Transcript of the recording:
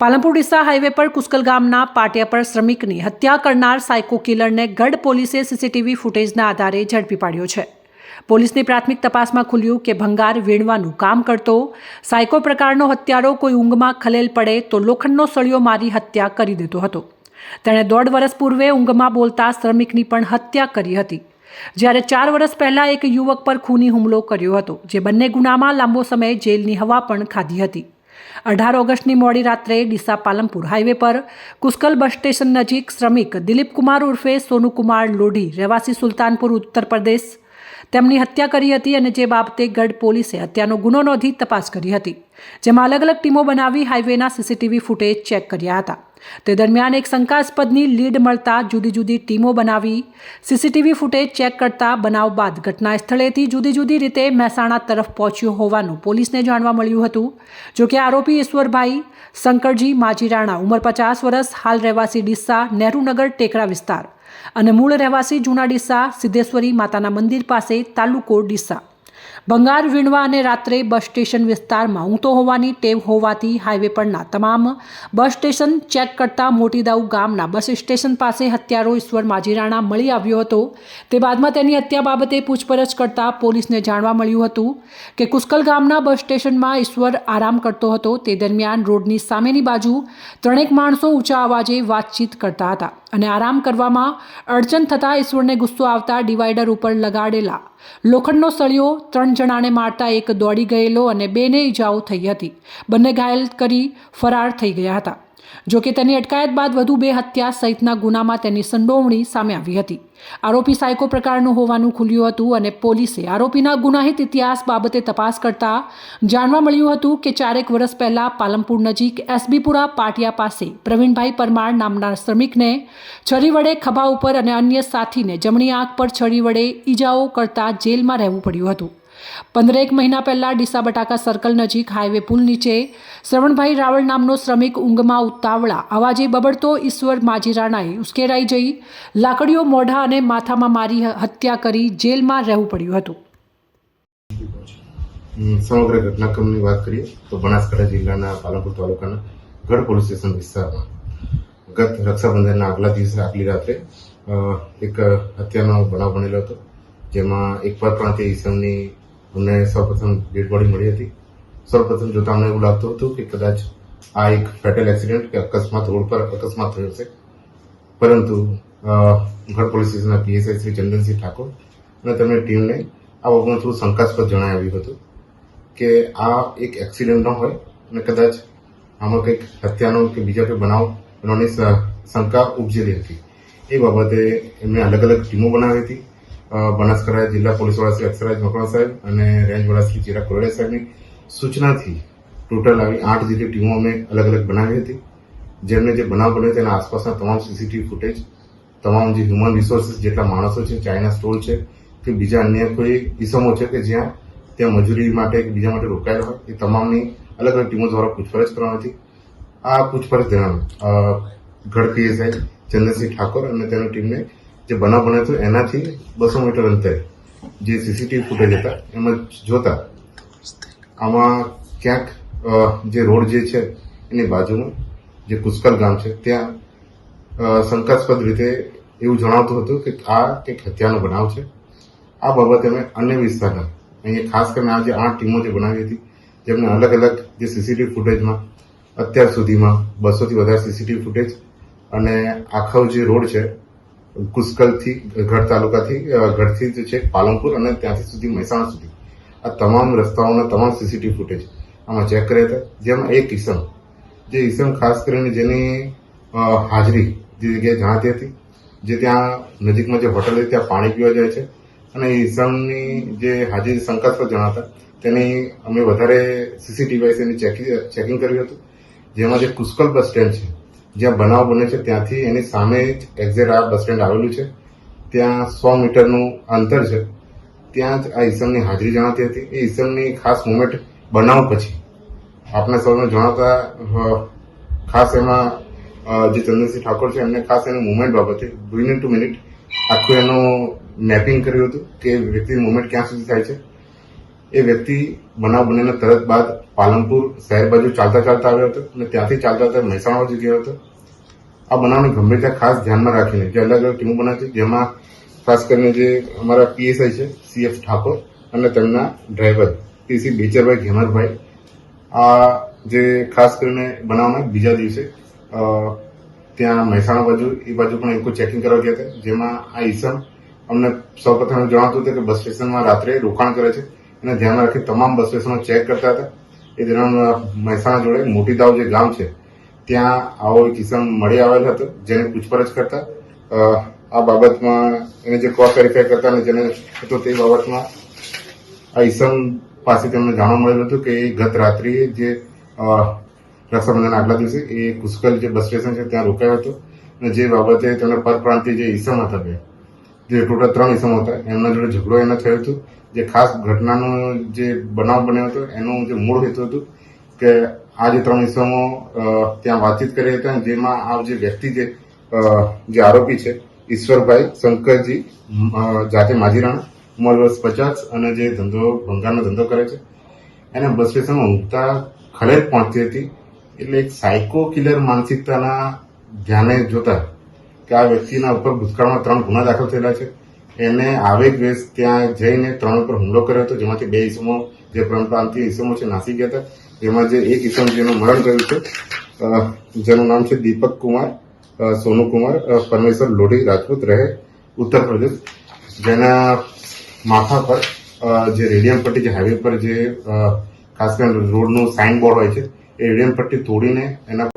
Palanpur Deesa highway પર કુસ્કલ ગામના પાટિયા પર શ્રમિકની હત્યા કરનાર સાયકો કિલરને ગઢ પોલીસે સીસીટીવી ફૂટેજના આધારે ઝડપી પાડ્યો છે. પોલીસની પ્રાથમિક તપાસમાં ખુલ્યું કે ભંગાર વીણવાનું કામ કરતો, સાયકો પ્રકારનો હત્યારો કોઈ ઊંઘમાં ખલેલ પડે તો લોખંડનો સળિયો મારી હત્યા કરી દેતો હતો. તેણે દોઢ વર્ષ પૂર્વે ઊંઘમાં બોલતા શ્રમિકની પણ હત્યા કરી હતી. જ્યારે ચાર વર્ષ પહેલાં એક યુવક પર ખૂની હુમલો કર્યો હતો, જે બંને ગુનામાં લાંબો સમય જેલની હવા પણ ખાધી હતી. અઢાર ઓગસ્ટની મોડી રાત્રે ડીસા પાલમપુર હાઈવે પર કુસ્કલ બસ સ્ટેશન નજીક શ્રમિક દિલીપકુમાર ઉર્ફે સોનુકુમાર લોઢી રહેવાસી સુલતાનપુર, ઉત્તર પ્રદેશ. તેમની હત્યા કરી હતી અને જે બાબતે ગઢ પોલીસે હત્યાનો ગુનો નોંધી તપાસ કરી હતી, જેમાં અલગ અલગ ટીમો બનાવી હાઈવેના સીસીટીવી ફૂટેજ ચેક કર્યા હતા. તે દરમિયાન એક શંકાસ્પદની લીડ મળતા જુદી જુદી ટીમો બનાવી, સીસીટીવી ફૂટેજ ચેક કરતા બનાવ બાદ ઘટના સ્થળેથી જુદી જુદી રીતે મહેસાણા તરફ પહોંચ્યો હોવાનું પોલીસને જાણવા મળ્યું હતું. જોકે આરોપી ઈશ્વરભાઈ શંકરજી માજીરાણા, ઉંમર પચાસ વર્ષ, હાલ રહેવાસી ડીસા નહેરુનગર ટેકરા વિસ્તાર અને મૂળ રહેવાસી જૂના ડીસા સિદ્ધેશ્વરી માતાના મંદિર પાસે તાલુકો ડીસા. ભંગાર વીણવા અને રાત્રે બસ સ્ટેશન વિસ્તારમાં ઊંઘતો હોવાની ટેવ હોવાથી હાઈવે પરના તમામ બસ સ્ટેશન ચેક કરતા મોટીદાઉ ગામના બસ સ્ટેશન પાસે હત્યારો ઈશ્વર માજીરાણા મળી આવ્યો હતો. તે બાદમાં તેની હત્યા બાબતે પૂછપરછ કરતા પોલીસને જાણવા મળ્યું હતું કે કુસ્કલ ગામના બસ સ્ટેશનમાં ઈશ્વર આરામ કરતો હતો. તે દરમિયાન રોડની સામેની બાજુ ત્રણેક માણસો ઊંચા અવાજે વાતચીત કરતા હતા. અને આરામ કરવામાં અડચણ થતાં ઈશ્વરને ગુસ્સો આવતા ડિવાઈડર ઉપર લગાડેલા. લોખંડનો સળિયો ત્રણ જણાને મારતા એક દોડી ગયેલો અને બેને ઈજાઓ થઈ હતી. બંને ઘાયલ કરી ફરાર થઈ ગયા હતા. જો કે તેની અટકાયત બાદ વધુ બે હત્યા સહિતના ગુનામાં તેની સંડોવણી સામે આવી હતી. આરોપી સાયકો પ્રકારનું હોવાનું ખુલ્યું હતું અને પોલીસે આરોપીના ગુનાહિત ઇતિહાસ બાબતે તપાસ કરતા જાણવા મળ્યું હતું કે ચારેક વર્ષ પહેલા પાલમપુર નજીક એસબીપુરા પાટિયા પાસે પ્રવીણભાઈ પરમાર નામના શ્રમિકને છરી વડે ખભા ઉપર અને અન્ય સાથીને જમણી આંખ પર છરી વડે ઈજાઓ કરતા જેલમાં રહેવું પડ્યું હતું. પંદરેક મહિના પહેલા ડીસા બટાકા સર્કલ નજીક હાઈવે પુલ નીચે શ્રવણભાઈ રાવળ નામનો શ્રમિક ઊંઘમાં ઉતાવળા. અવાજે બબડતો ઈશ્વર માજીરાણાએ ઉશ્કેરાઈ જઈ લાકડીઓ મોઢા અને માથામાં મારી હત્યા કરી જેલમાં રહેવું પડ્યું હતું. સમગ્ર ઘટનાક્રમની વાત કરીએ તો બનાસકાંઠા જિલ્લાના પાલનપુર તાલુકાના ગઢ પોલીસ સ્ટેશન વિસ્તારમાં ગત રક્ષાબંધનના આગલા દિવસે આગલી રાત્રે એક હત્યાનો બનાવ બનેલો હતો, જેમાં એક પરપ્રાંતીય ઈસમની અમને સૌપ્રથમ ડેડ બોડી મળી હતી. સૌપ્રથમ જોતા અમને એવું લાગતું હતું કે કદાચ આ એક ફેટલ એક્સિડન્ટ કે અકસ્માત રોડ પર અકસ્માત થયો છે પરંતુ ગઢ પોલીસ સ્ટેશનના પીએસઆઈ શ્રી ચંદનસિંહ ઠાકોર અને તેમની ટીમને આ બાબતમાં થોડું શંકાસ્પદ જણાવ્યું હતું કે આ એક એક્સિડન્ટ ન હોય અને કદાચ આમાં કંઈક હત્યાનો કે બીજા કોઈ બનાવ બનવાની શંકા ઉપજેલી હતી. એ બાબતે એમને અલગ અલગ ટીમો બનાવી હતી. બનાસકાંઠા જિલ્લા પોલીસ વડા શ્રી અક્ષરાજ મકવાણા સાહેબ અને રેન્જ વડા શ્રી ચિરાગ કોરડિયા સાહેબની સૂચનાથી ટોટલ આવી આઠ જેટલી ટીમો અમે અલગ અલગ બનાવી હતી. જેમને જે બનાવ બન્યો તેના આસપાસના તમામ સીસીટીવી ફૂટેજ તમામ જે હ્યુમન રિસોર્સિસ જેટલા માણસો છે ચાઇના સ્ટોલ છે, કે બીજા અન્ય કોઈ ઇસમો છે કે જ્યાં ત્યાં મજૂરી માટે કે બીજા માટે રોકાયેલા હોય, એ તમામની અલગ અલગ ટીમો દ્વારા પૂછપરછ કરવાની હતી. આ પૂછપરછ દરમિયાન ગઢ પીએસઆઈ ચંદ્રસિંહ ઠાકોર અને તેની ટીમને જે બનાવ બન્યો હતો, એનાથી બસો મીટર અંતરે જે સીસીટીવી ફૂટેજ હતા, એમાં જોતા આમાં ક્યાંક જે રોડ જે છે, એની બાજુમાં જે પુષ્કર ગામ છે, ત્યાં શંકાસ્પદ રીતે એવું જણાવતું હતું કે આ કંઈક હત્યાનો બનાવ છે. આ બાબતે અમે અન્ય વિસ્તારના, અહીંયા ખાસ કરીને આ જે આઠ ટીમો જે બનાવી હતી, જેમને અલગ અલગ જે સીસીટીવી ફૂટેજમાં અત્યાર સુધીમાં બસોથી વધારે સીસીટીવી ફૂટેજ અને આખો જે રોડ છે કુસ્કલથી ગઢ તાલુકાથી ગઢથી છે પાલનપુર અને ત્યાંથી સુધી મહેસાણા સુધી. આ તમામ રસ્તાઓના તમામ સીસીટીવી ફૂટેજ આમાં ચેક કર્યા હતા. જેમાં એક ઈસમ, જે ઈસમ ખાસ કરીને જેની હાજરી જે જગ્યાએ જણાતી હતી, જે ત્યાં નજીકમાં જે હોટલ હતી ત્યાં પાણી પીવા જાય છે. અને ઈસમની જે હાજરી શંકાસ્પદ જણાતા, તેની અમે વધારે સીસીટીવી ચેકિંગ ચેકિંગ કર્યું હતું. જેમાં જે કુસ્કલ બસ સ્ટેન્ડ છે જ્યાં બનાવ બને છે, ત્યાંથી એની સામે જ એક્ઝેક્ટ આ બસ સ્ટેન્ડ આવેલું છે. ત્યાં સો મીટરનું અંતર છે. ત્યાં જ આ ઈસમની હાજરી જણાતી હતી. એ ઈસમની ખાસ મુમેન્ટ બનાવ પછી. આપણા સૌને જણાવતા ખાસ એમાં જે ચંદ્રસિંહ ઠાકોર છે, એમને ખાસ એની મુમેન્ટ બાબતે મિનિટ ટુ મિનિટ આખું એનું મેપિંગ કર્યું હતું કે વ્યક્તિની મુમેન્ટ ક્યાં સુધી થાય છે. એ વ્યક્તિ બનાવ બનીને તરત બાદ પાલનપુર શહેર બાજુ ચાલતા ચાલતા આવ્યો હતો અને ત્યાંથી ચાલતા ચાલતા મહેસાણા બાજુ ગયો હતો. આ બનાવની ગંભીરતા ખાસ ધ્યાનમાં રાખીને જે અલગ અલગ ટીમો બનાવી છે જેમાં ખાસ કરીને જે અમારા પીએસઆઈ છે સીએફ ઠાકોર અને તેમના ડ્રાઈવર પીસી બેચરભાઈ ઘેમરભાઈ. આ જે ખાસ કરીને બનાવના બીજા દિવસે ત્યાં મહેસાણા બાજુ, એ બાજુ પણ એક ચેકિંગ કરવા ગયા હતા, જેમાં આ ઈસમ અમને સૌપ્રથમ જણાવતું હતું કે બસ સ્ટેશનમાં રાત્રે રોકાણ કરે છે. અને ધ્યાનમાં રાખી તમામ બસ સ્ટેશનો ચેક કરતા હતા. એ દરમિયાન મહેસાણા જોડે મોટી દાવ જે ગામ છે, ત્યાં આવો એક કિસ્સા મળી આવેલ હતો, જેને પૂછપરછ કરતા આ બાબતમાં એને જે ક્રોસ વેરીફાઈ કરતા અને જેને હતો તે બાબતમાં આ ઈસમ પાસે તેમને જાણવા મળેલું હતું કે ગત રાત્રિએ જે રક્ષાબંધન આગલા દિવસે એ કુસ્કલ જે બસ સ્ટેશન છે ત્યાં રોકાયો હતો અને જે બાબતે તેમના પરપ્રાંતિ જે ઈસમ હતા બે જે ટોટલ ત્રણ ઈસમો હતા, એમના જોડે ઝઘડો એને થયો હતો. જે ખાસ ઘટનાનો જે બનાવ બન્યો હતો, એનું જે મૂળ હેતુ હતું કે આ જે ત્રણ ઈસમો ત્યાં વાતચીત કરી હતા, જેમાં આ જે વ્યક્તિ જે જે આરોપી છે, ઈશ્વરભાઈ શંકરજી જાતે માજીરાણા ઉંમર વર્ષ પચાસ અને જે ધંધો, ભંગારનો ધંધો કરે છે. એને બસ સ્ટેશનમાં ઊંઘતા ખલેલ પહોંચતી હતી. એટલે એક સાયકો કિલર માનસિકતાના ધ્યાને જોતા કે આ વ્યક્તિના ઉપર ભૂતકાળમાં ત્રણ ગુના દાખલ થયેલા છે. એને આવેગ વેશ ત્યાં જઈને ત્રણ ઉપર હુમલો કર્યો હતો જેમાંથી બે ઈસમો જે પ્રાંતીય ઈસમો છે નાસી ગયા હતા. જેમાં જે એક ઈસમ જેનું મરણ થયું છે જેનું નામ છે દીપક કુમાર અ, સોનુ કુમાર અ, પરમેશ્વર લોઢી રાજપૂત રહે ઉત્તર પ્રદેશ. જેના માથા પર જે રેડિયમ પટ્ટી જે હાઈવે પર જે ખાસ કરીને રોડનું સાઇન બોર્ડ હોય છે એ રેડિયમ પટ્ટી તોડીને એના